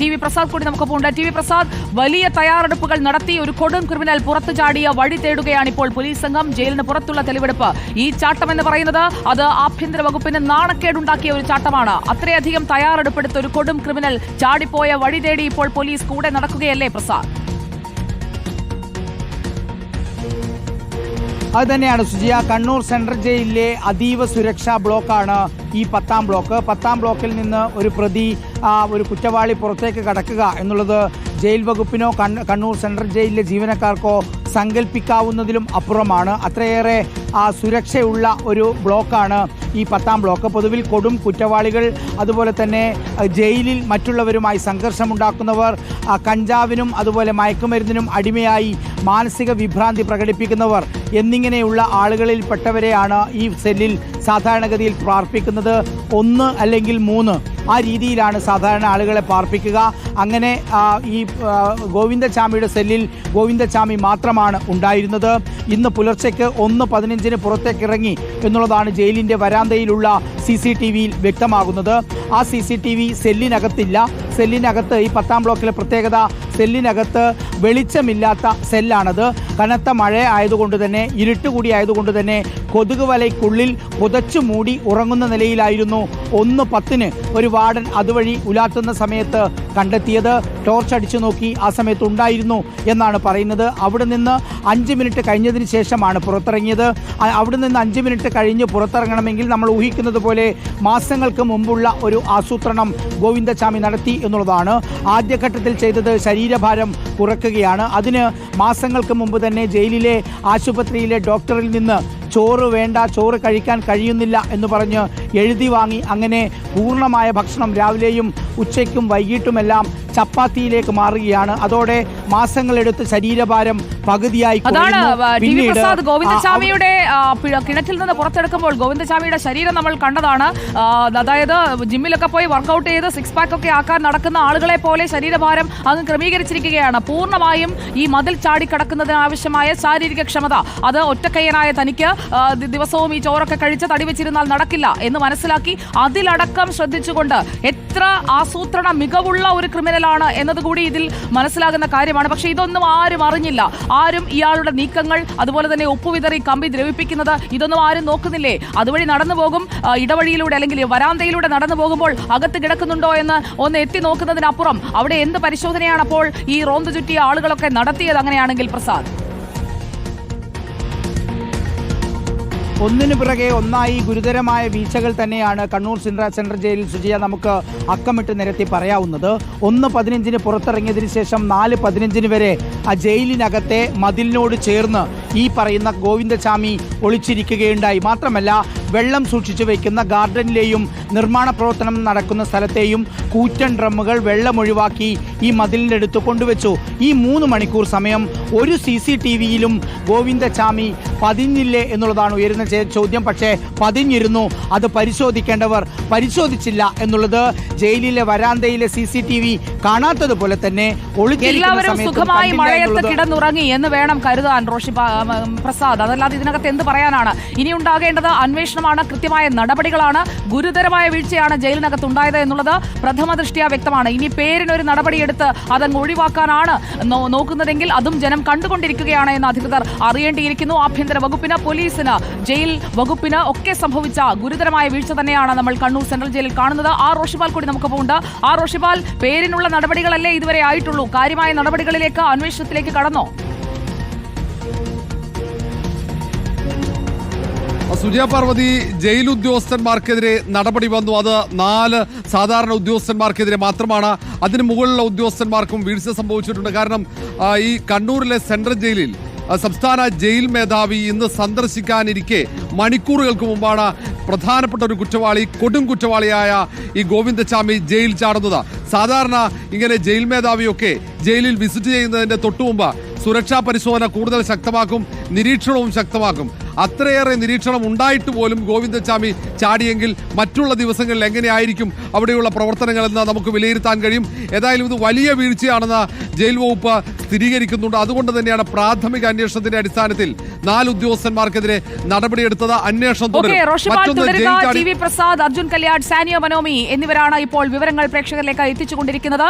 T V Prasad കൂടി നമുക്കൊപ്പം ഉണ്ട്. ടി വി പ്രസാദ് വലിയ തയ്യാറെടുപ്പുകൾ നടത്തി ഒരു കൊടും ക്രിമിനൽ പുറത്തു ചാടിയ വഴി തേടുകയാണ് ഇപ്പോൾ പോലീസ് സംഘം. ജയിലിന് പുറത്തുള്ള തെളിവെടുപ്പ്. ഈ ചാട്ടം എന്ന് പറയുന്നത് അത് ആഭ്യന്തര വകുപ്പിന് നാണക്കേടുണ്ടാക്കിയ ഒരു ചാട്ടമാണ്. അത്രയധികം തയ്യാറെടുപ്പെടുത്ത ഒരു കൊടും ക്രിമിനൽ ചാടിപ്പോയ വഴി തേടി ഇപ്പോൾ പോലീസ് കൂടെ നടക്കുകയല്ലേ പ്രസാദ്? അത് തന്നെയാണ് സുജിയ. കണ്ണൂർ സെൻട്രൽ ജയിലിലെ അതീവ സുരക്ഷാ ബ്ലോക്കാണ് ഈ പത്താം ബ്ലോക്ക്. പത്താം ബ്ലോക്കിൽ നിന്ന് ഒരു പ്രതി ഒരു കുറ്റവാളി പുറത്തേക്ക് കടക്കുക എന്നുള്ളത് ജയിൽ വകുപ്പിനോ കണ്ണൂർ സെൻട്രൽ ജയിലിലെ ജീവനക്കാർക്കോ സങ്കല്പിക്കാവുന്നതിലും അപ്പുറമാണ്. അത്രയേറെ സുരക്ഷയുള്ള ഒരു ബ്ലോക്കാണ് ഈ പത്താം ബ്ലോക്ക്. പൊതുവിൽ കൊടും കുറ്റവാളികൾ അതുപോലെ തന്നെ ജയിലിൽ മറ്റുള്ളവരുമായി സംഘർഷമുണ്ടാക്കുന്നവർ കഞ്ചാവിനും അതുപോലെ മയക്കുമരുന്നിനും അടിമയായി മാനസിക വിഭ്രാന്തി പ്രകടിപ്പിക്കുന്നവർ എന്നിങ്ങനെയുള്ള ആളുകളിൽപ്പെട്ടവരെയാണ് ഈ സെല്ലിൽ സാധാരണഗതിയിൽ പാർപ്പിക്കുന്നത്. ഒന്ന് അല്ലെങ്കിൽ മൂന്ന്. ആ രീതിയിലാണ് സാധാരണ ആളുകളെ പാർപ്പിക്കുക. അങ്ങനെ ഈ ഗോവിന്ദചാമിയുടെ സെല്ലിൽ ഗോവിന്ദചാമി മാത്രമാണ് ഉണ്ടായിരുന്നത്. ഇന്ന് പുലർച്ചയ്ക്ക് ഒന്ന് പതിനഞ്ചിന് പുറത്തേക്ക് ഇറങ്ങി എന്നുള്ളതാണ് ജയിലിന്റെ വരാന്തയിലുള്ള സി സി ടി വിയിൽ വ്യക്തമാകുന്നത്. ആ സി സി ടി വി സെല്ലിനകത്തില്ല. സെല്ലിനകത്ത് ഈ പത്താം ബ്ലോക്കിലെ പ്രത്യേകത സെല്ലിനകത്ത് വെളിച്ചമില്ലാത്ത സെല്ലാണത്. കനത്ത മഴ ആയതുകൊണ്ട് തന്നെ ഇരുട്ടുകൂടി ആയതുകൊണ്ട് തന്നെ കൊതുക് വലയ്ക്കുള്ളിൽ പുതച്ചു മൂടി ഉറങ്ങുന്ന നിലയിലായിരുന്നു ഒന്ന് പത്തിന് ഒരു വാർഡൻ അതുവഴി ഉലാത്തുന്ന സമയത്ത് കണ്ടെത്തിയത്. ടോർച്ച് അടിച്ചു നോക്കി ആ സമയത്ത് ഉണ്ടായിരുന്നു എന്നാണ് പറയുന്നത്. അവിടെ നിന്ന് അഞ്ച് മിനിറ്റ് കഴിഞ്ഞതിന് ശേഷമാണ് പുറത്തിറങ്ങിയത്. അവിടെ നിന്ന് അഞ്ച് മിനിറ്റ് കഴിഞ്ഞ് പുറത്തിറങ്ങണമെങ്കിൽ നമ്മൾ ഊഹിക്കുന്നത് പോലെ മാസങ്ങൾക്ക് മുമ്പുള്ള ഒരു ആസൂത്രണം ഗോവിന്ദചാമി നടത്തി എന്നുള്ളതാണ്. ആദ്യഘട്ടത്തിൽ ചെയ്തത് ശരീരഭാരം കുറക്കുകയാണ്. അതിന് മാസങ്ങൾക്ക് മുമ്പ് തന്നെ ജയിലിലെ ആശുപത്രിയിലെ ഡോക്ടറിൽ നിന്ന് ചോറ് വേണ്ട ചോറ് കഴിക്കാൻ കഴിയുന്നില്ല എന്ന് പറഞ്ഞ് എഴുതി വാങ്ങി. അങ്ങനെ പൂർണമായ ഭക്ഷണം രാവിലെയും ഉച്ചയ്ക്കും വൈകിട്ടുമെല്ലാം ചപ്പാത്തിയിലേക്ക് മാറുകയാണ്. അതോടെ മാസങ്ങളെടുത്ത് ശരീരഭാരം പകുതിയായി അതാണ് ടി വി പിന്നീട് പ്രസാദ് പി- കിണറ്റിൽ നിന്ന് പുറത്തെടുക്കുമ്പോൾ ഗോവിന്ദസ്വാമിയുടെ ശരീരം നമ്മൾ കണ്ടതാണ്. അതായത് ജിമ്മിലൊക്കെ പോയി വർക്കൗട്ട് ചെയ്ത് സിക്സ് പാക്ക് ഒക്കെ ആക്കാൻ നടക്കുന്ന ആളുകളെ പോലെ ശരീരഭാരം അങ്ങ് ക്രമീകരിച്ചിരിക്കുകയാണ്. പൂർണമായും ഈ മതിൽ ചാടി കടക്കുന്നതിന് ആവശ്യമായ ശാരീരിക ക്ഷമത. അത് ഒറ്റക്കയ്യനായ തനിക്ക് ദിവസവും ഈ ചോറൊക്കെ കഴിച്ച് തടി വെച്ചിരുന്നാൽ നടക്കില്ല എന്ന് മനസ്സിലാക്കി അതിലടക്കം ശ്രദ്ധിച്ചുകൊണ്ട് എത്ര ആസൂത്രണ മികവുള്ള ഒരു ക്രിമിനലാണ് എന്നതുകൂടി ഇതിൽ മനസ്സിലാകുന്ന കാര്യമാണ്. പക്ഷേ ഇതൊന്നും ആരും അറിഞ്ഞില്ല. ആരും ഇയാളുടെ നീക്കങ്ങൾ അതുപോലെ തന്നെ ഉപ്പുവിതറി കമ്പി ദ്രവിപ്പിക്കുന്നത് ഇതൊന്നും ആരും നോക്കുന്നില്ലേ? അതുവഴി നടന്നു പോകും ഇടവഴിയിലൂടെ അല്ലെങ്കിൽ വരാന്തയിലൂടെ നടന്നു പോകുമ്പോൾ അകത്ത് കിടക്കുന്നുണ്ടോ എന്ന് ഒന്ന് എത്തി നോക്കുന്നതിനപ്പുറം അവിടെ എന്ത് പരിശോധനയാണ് അപ്പോൾ ഈ റോന്ത് ചുറ്റിയ ആളുകളൊക്കെ നടത്തിയത് അങ്ങനെയാണെങ്കിൽ പ്രസാദ്? ഒന്നിനു പിറകെ ഒന്നായി ഗുരുതരമായ വീഴ്ചകൾ തന്നെയാണ് കണ്ണൂർ സെൻട്രൽ ജയിലിൽ സുജിയ നമുക്ക് അക്കമിട്ട് നിരത്തി പറയാവുന്നത്. ഒന്ന് പതിനഞ്ചിന് പുറത്തിറങ്ങിയതിനു ശേഷം നാല് പതിനഞ്ചിന് വരെ ആ ജയിലിനകത്തെ മതിലിനോട് ചേർന്ന് ഈ പറയുന്ന ഗോവിന്ദസ്വാമി ഒളിച്ചിരിക്കുകയുണ്ടായി. മാത്രമല്ല വെള്ളം സൂക്ഷിച്ചു വയ്ക്കുന്ന ഗാർഡനിലെയും നിർമ്മാണ പ്രവർത്തനം നടക്കുന്ന സ്ഥലത്തെയും കൂറ്റൻ ഡ്രമ്മുകൾ വെള്ളം ഒഴിവാക്കി ഈ മതിലിന്റെ അടുത്ത് കൊണ്ടുവച്ചു. ഈ മൂന്ന് മണിക്കൂർ സമയം ഒരു സി സി ടി വിയിലും ഗോവിന്ദചാമി പതിഞ്ഞില്ലേ എന്നുള്ളതാണ് ഉയരുന്ന ചോദ്യം. പക്ഷേ പതിഞ്ഞിരുന്നു. അത് പരിശോധിക്കേണ്ടവർ പരിശോധിച്ചില്ല എന്നുള്ളത് ജയിലിലെ വരാന്തയിലെ സി സി ടി വി കാണാത്തതുപോലെ തന്നെ ഒളിച്ചിരിക്കുന്ന എല്ലാവരും സുഖമായി മഴയത്ത് കിടന്നുറങ്ങി എന്ന് വേണം കരുതാൻ റോഷി പ- ഉം, പ്രസാദ്. അതല്ലാതെ ഇതിനകത്ത് എന്ത് പറയാനാണ്? ഇനി ഉണ്ടാകേണ്ടത് അന്വേഷണമാണ്. കൃത്യമായ നടപടികളാണ്. ഗുരുതരമായ വീഴ്ചയാണ് ജയിലിനകത്ത് ഉണ്ടായത് എന്നുള്ളത് പ്രഥമ ദൃഷ്ടിയാ വ്യക്തമാണ്. ഇനി പേരിനൊരു നടപടിയെടുത്ത് അതങ്ങ് ഒഴിവാക്കാനാണ് നോക്കുന്നതെങ്കിൽ അതും ജനം കണ്ടുകൊണ്ടിരിക്കുകയാണ് എന്ന് അധികൃതർ അറിയേണ്ടിയിരിക്കുന്നു. ആഭ്യന്തര വകുപ്പിന് പോലീസിന് ജയിൽ വകുപ്പിന് ഒക്കെ സംഭവിച്ച ഗുരുതരമായ വീഴ്ച തന്നെയാണ് നമ്മൾ കണ്ണൂർ സെൻട്രൽ ജയിലിൽ കാണുന്നത്. ആ റോഷിപാൽ കൂടി നമുക്ക് പോകുന്നുണ്ട്. ആ റോഷിപാൽ പേരിനുള്ള നടപടികളല്ലേ ഇതുവരെ ആയിട്ടുള്ളൂ? കാര്യമായ നടപടികളിലേക്ക് അന്വേഷണത്തിലേക്ക് കടന്നോ? സുജയ പാർവതി ജയിൽ ഉദ്യോഗസ്ഥന്മാർക്കെതിരെ നടപടി വന്നു. അത് നാല് സാധാരണ ഉദ്യോഗസ്ഥന്മാർക്കെതിരെ മാത്രമാണ്. അതിന് മുകളിലുള്ള ഉദ്യോഗസ്ഥന്മാർക്കും വീഴ്ച സംഭവിച്ചിട്ടുണ്ട്. കാരണം ഈ കണ്ണൂരിലെ സെൻട്രൽ ജയിലിൽ സംസ്ഥാന ജയിൽ മേധാവി ഇന്ന് സന്ദർശിക്കാനിരിക്കെ മണിക്കൂറുകൾക്ക് മുമ്പാണ് പ്രധാനപ്പെട്ട ഒരു കുറ്റവാളി കൊടും കുറ്റവാളിയായ ഈ ഗോവിന്ദചാമി ജയിൽ ചാടുന്നത്. സാധാരണ ഇങ്ങനെ ജയിൽ മേധാവിയൊക്കെ ജയിലിൽ വിസിറ്റ് ചെയ്യുന്നതിന്റെ തൊട്ടുമുമ്പ് സുരക്ഷാ പരിശോധന കൂടുതൽ ശക്തമാക്കും നിരീക്ഷണവും ശക്തമാക്കും. അത്രയേറെ നിരീക്ഷണം ഉണ്ടായിട്ട് പോലും ഗോവിന്ദസ്വാമി ചാടിയെങ്കിൽ മറ്റുള്ള ദിവസങ്ങളിൽ എങ്ങനെയായിരിക്കും അവിടെയുള്ള പ്രവർത്തനങ്ങളെന്ന് നമുക്ക് വിലയിരുത്താൻ കഴിയും. ഏതായാലും ഇത് വലിയ വീഴ്ചയാണെന്ന് ജയിൽ വകുപ്പ് സ്ഥിരീകരിക്കുന്നുണ്ട്. അതുകൊണ്ട് തന്നെയാണ് പ്രാഥമിക അന്വേഷണത്തിന്റെ അടിസ്ഥാനത്തിൽ നാല് ഉദ്യോഗസ്ഥന്മാർക്കെതിരെ നടപടിയെടുത്തത്. അന്വേഷണം തുടരും. പ്രസാദ് അർജുൻ കല്യാട് സാനിയ മനോമി എന്നിവരാണ് ഇപ്പോൾ വിവരങ്ങൾ പ്രേക്ഷകരിലേക്ക് എത്തിച്ചുകൊണ്ടിരിക്കുന്നത്.